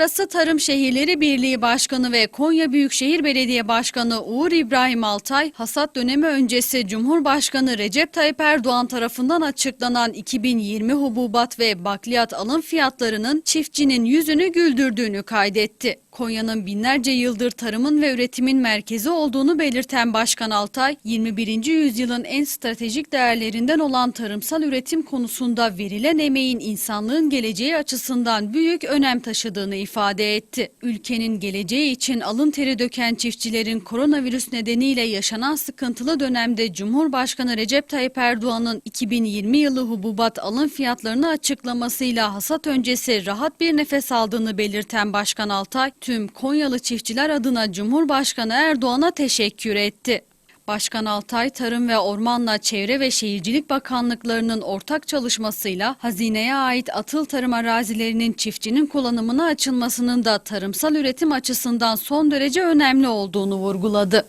Uluslararası Tarım Şehirleri Birliği Başkanı ve Konya Büyükşehir Belediye Başkanı Uğur İbrahim Altay, hasat dönemi öncesi Cumhurbaşkanı Recep Tayyip Erdoğan tarafından açıklanan 2020 hububat ve bakliyat alım fiyatlarının çiftçinin yüzünü güldürdüğünü kaydetti. Konya'nın binlerce yıldır tarımın ve üretimin merkezi olduğunu belirten Başkan Altay, 21. yüzyılın en stratejik değerlerinden olan tarımsal üretim konusunda verilen emeğin insanlığın geleceği açısından büyük önem taşıdığını ifade etti. Ülkenin geleceği için alın teri döken çiftçilerin koronavirüs nedeniyle yaşanan sıkıntılı dönemde Cumhurbaşkanı Recep Tayyip Erdoğan'ın 2020 yılı hububat alım fiyatlarını açıklamasıyla hasat öncesi rahat bir nefes aldığını belirten Başkan Altay, tüm Konyalı çiftçiler adına Cumhurbaşkanı Erdoğan'a teşekkür etti. Başkan Altay, Tarım ve Ormanla Çevre ve Şehircilik Bakanlıklarının ortak çalışmasıyla hazineye ait atıl tarım arazilerinin çiftçinin kullanımına açılmasının da tarımsal üretim açısından son derece önemli olduğunu vurguladı.